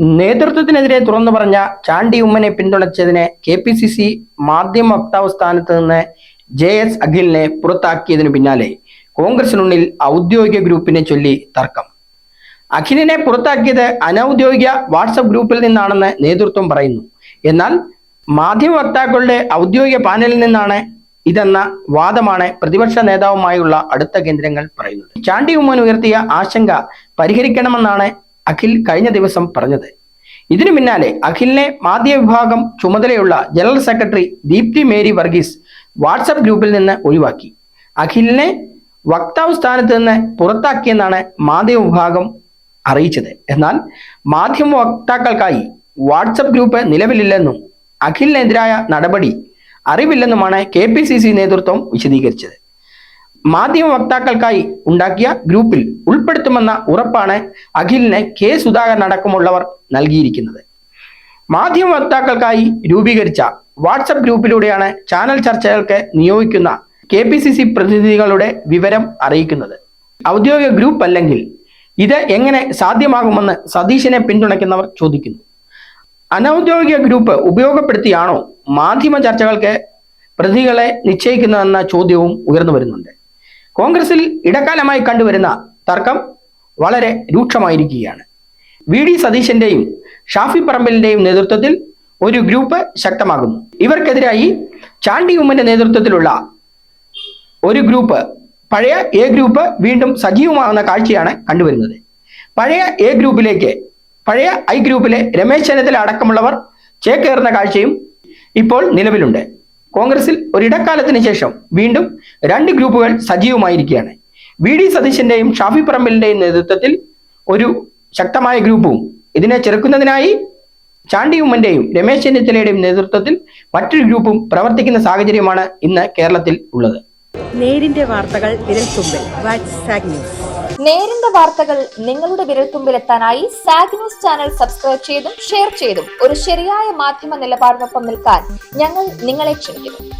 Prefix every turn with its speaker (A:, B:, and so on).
A: നേതൃത്വത്തിനെതിരെ തുറന്നു പറഞ്ഞ ചാണ്ടി ഉമ്മനെ പിന്തുണച്ചതിന് കെ പി സി സി മാധ്യമ വക്താവ് സ്ഥാനത്ത് നിന്ന് ജെ എസ് അഖിലിനെ പുറത്താക്കിയതിനു പിന്നാലെ കോൺഗ്രസിനുള്ളിൽ ഔദ്യോഗിക ഗ്രൂപ്പിനെ ചൊല്ലി തർക്കം. അഖിലിനെ പുറത്താക്കിയത് അനൌദ്യോഗിക വാട്സപ്പ് ഗ്രൂപ്പിൽ നിന്നാണെന്ന് നേതൃത്വം പറയുന്നു. എന്നാൽ മാധ്യമ വക്താക്കളുടെ ഔദ്യോഗിക പാനലിൽ നിന്നാണ് ഇതെന്ന വാദമാണ് പ്രതിപക്ഷ നേതാവുമായുള്ള അടുത്ത കേന്ദ്രങ്ങൾ പറയുന്നത്. ചാണ്ടി ഉമ്മൻ ഉയർത്തിയ ആശങ്ക പരിഹരിക്കണമെന്നാണ് അഖിൽ കഴിഞ്ഞ ദിവസം പറഞ്ഞത്. ഇതിനു പിന്നാലെ അഖിലിനെ മാധ്യമ വിഭാഗം ചുമതലയുള്ള general secretary Deepthi Mary Varghese WhatsApp ഗ്രൂപ്പിൽ നിന്ന് ഒഴിവാക്കി. അഖിലിനെ വക്താവ് സ്ഥാനത്ത് നിന്ന് പുറത്താക്കിയെന്നാണ് മാധ്യമ വിഭാഗം അറിയിച്ചത്. എന്നാൽ മാധ്യമ വക്താക്കൾക്കായി വാട്സപ്പ് ഗ്രൂപ്പ് നിലവിലില്ലെന്നും അഖിലിനെതിരായ നടപടി അറിവില്ലെന്നുമാണ് കെ പി സി സി നേതൃത്വം വിശദീകരിച്ചത്. മാധ്യമ വക്താക്കൾക്കായി ഉണ്ടാക്കിയ ഗ്രൂപ്പിൽ ഉൾപ്പെടുത്തുമെന്ന ഉറപ്പാണ് അഖിലിന് കെ സുധാകരൻ അടക്കമുള്ളവർ നൽകിയിരിക്കുന്നത്. മാധ്യമ വക്താക്കൾക്കായി രൂപീകരിച്ച വാട്സപ്പ് ഗ്രൂപ്പിലൂടെയാണ് ചാനൽ ചർച്ചകൾക്ക് നിയോഗിക്കുന്ന കെ പി സി സി പ്രതിനിധികളുടെ വിവരം അറിയിക്കുന്നത്. ഔദ്യോഗിക ഗ്രൂപ്പ് അല്ലെങ്കിൽ ഇത് എങ്ങനെ സാധ്യമാകുമെന്ന് സതീശനെ പിന്തുണയ്ക്കുന്നവർ ചോദിക്കുന്നു. അനൗദ്യോഗിക ഗ്രൂപ്പ് ഉപയോഗപ്പെടുത്തിയാണോ മാധ്യമ ചർച്ചകൾക്ക് പ്രതികളെ നിശ്ചയിക്കുന്നതെന്ന ചോദ്യവും ഉയർന്നു വരുന്നുണ്ട്. കോൺഗ്രസിൽ ഇടക്കാലമായി കണ്ടുവരുന്ന തർക്കം വളരെ രൂക്ഷമായിരിക്കുകയാണ്. വി ഡി സതീശന്റെയും ഷാഫി പറമ്പലിന്റെയും നേതൃത്വത്തിൽ ഒരു ഗ്രൂപ്പ് ശക്തമാകുന്നു. ഇവർക്കെതിരായി ചാണ്ടി ഉമ്മന്റെ നേതൃത്വത്തിലുള്ള ഒരു ഗ്രൂപ്പ് പഴയ എ ഗ്രൂപ്പ് വീണ്ടും സജീവമാകുന്ന കാഴ്ചയാണ് കണ്ടുവരുന്നത്. പഴയ എ ഗ്രൂപ്പിലേക്ക് പഴയ ഐ ഗ്രൂപ്പിലെ രമേശ് ചെന്നിത്തല അടക്കമുള്ളവർ ചേക്കേറുന്ന കാഴ്ചയും ഇപ്പോൾ നിലവിലുണ്ട്. കോൺഗ്രസിൽ ഒരിടക്കാലത്തിന് ശേഷം വീണ്ടും രണ്ട് ഗ്രൂപ്പുകൾ സജീവമായിരിക്കുകയാണ്. വി ഡി സതീശന്റെയും ഷാഫി പറമ്പലിന്റെയും നേതൃത്വത്തിൽ ഒരു ശക്തമായ ഗ്രൂപ്പും. ഇതിനെ ചെറുക്കുന്നതിനായി ചാണ്ടി ഉമ്മന്റെയും രമേശ് ചെന്നിത്തലയുടെയും നേതൃത്വത്തിൽ മറ്റൊരു ഗ്രൂപ്പും പ്രവർത്തിക്കുന്ന സാഹചര്യമാണ് ഇന്ന് കേരളത്തിൽ ഉള്ളത്.
B: നേരിന്റെ വാർത്തകൾ വിരൽത്തുമ്പിൽ.
C: നേരിന്റെ വാർത്തകൾ നിങ്ങളുടെ വിരൽത്തുമ്പിലെത്താനായി സാഗ് ന്യൂസ് ചാനൽ സബ്സ്ക്രൈബ് ചെയ്തും ഷെയർ ചെയ്തും ഒരു ശരിയായ മാധ്യമ നിലപാടിനൊപ്പം നിൽക്കാൻ ഞങ്ങൾ നിങ്ങളെ ക്ഷണിക്കുന്നു.